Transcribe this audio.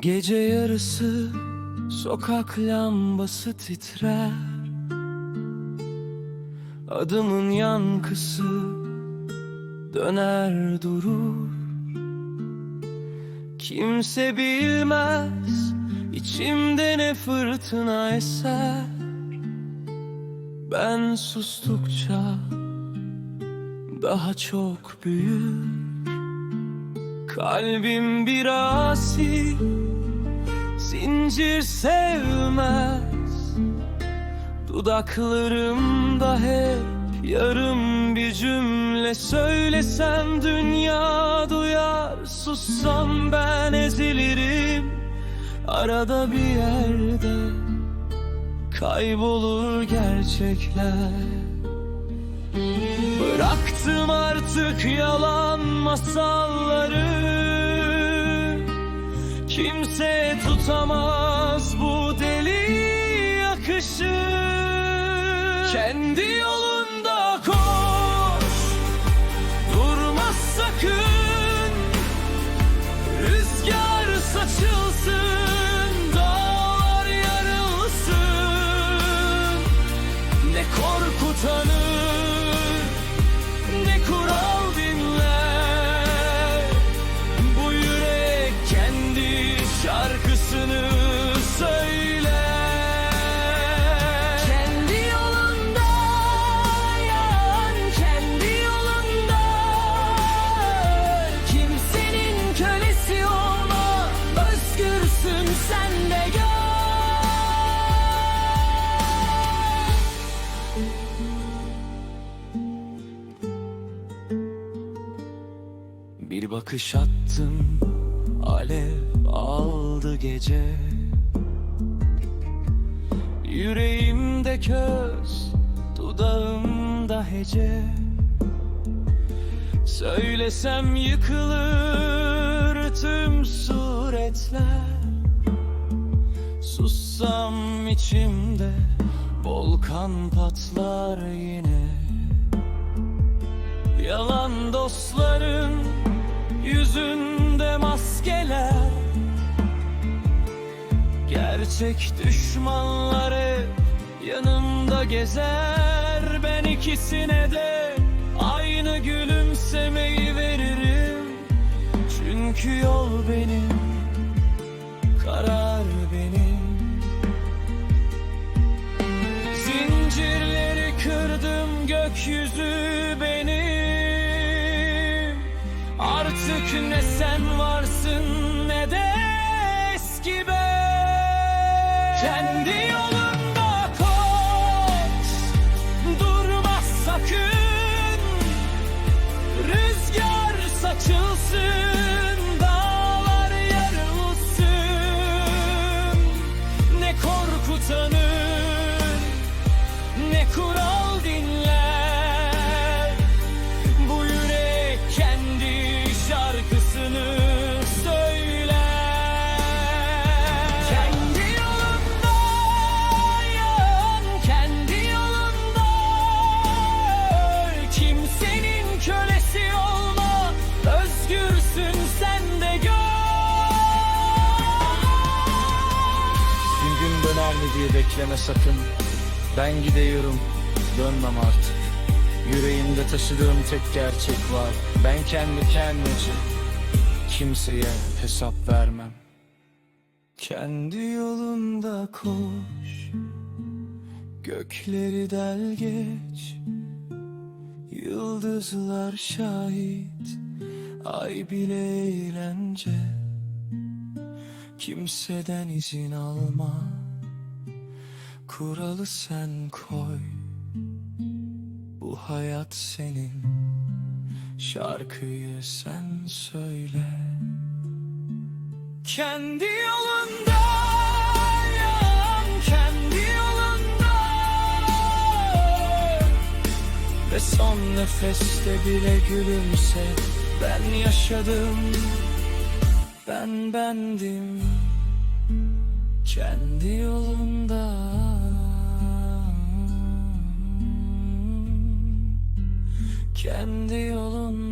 Gece yarısı sokak lambası titrer. Adımın yankısı döner durur. Kimse bilmez içimde ne fırtına eser. Ben sustukça daha çok büyür. Kalbim bir asi Zincir sevmez. Dudaklarımda hep yarım bir cümle Söylesem dünya duyar. Sussam ben ezilirim. Arada bir yerde Kaybolur gerçekler. Bıraktım artık yalan masalları Kimse tutamaz bu deli akışı. Kendi yolunda Bir bakış attım Alev aldı gece. Yüreğimde köz Dudağımda hece. Söylesem yıkılır tüm suretler. Sussam içimde Volkan patlar yine. Yalan dostların yüzünde maskeler. Gerçek düşmanlar hep yanımda gezer. Ben ikisine de aynı gülümsemeyi veririm. Çünkü yol benim, karar benim. Zincirleri kırdım gökyüzü Artık ne sen varsın ne de eski ben Kendi yolunda mi diye bekleme sakın. Ben gidiyorum. Dönmem artık. Yüreğimde taşıdığım tek gerçek var. Ben kendi kendimce Kimseye hesap vermem. Kendi yolunda koş. Gökleri del geç. Yıldızlar şahit. Ay bile eğlence. Kimseden izin alma Kuralı sen koy. Bu hayat senin. Şarkıyı sen söyle. Kendi yolunda yan, kendi yolunda. Ve son nefeste bile gülümse. Ben yaşadım ben bendim. Kendi yolunda Kendi yolunda.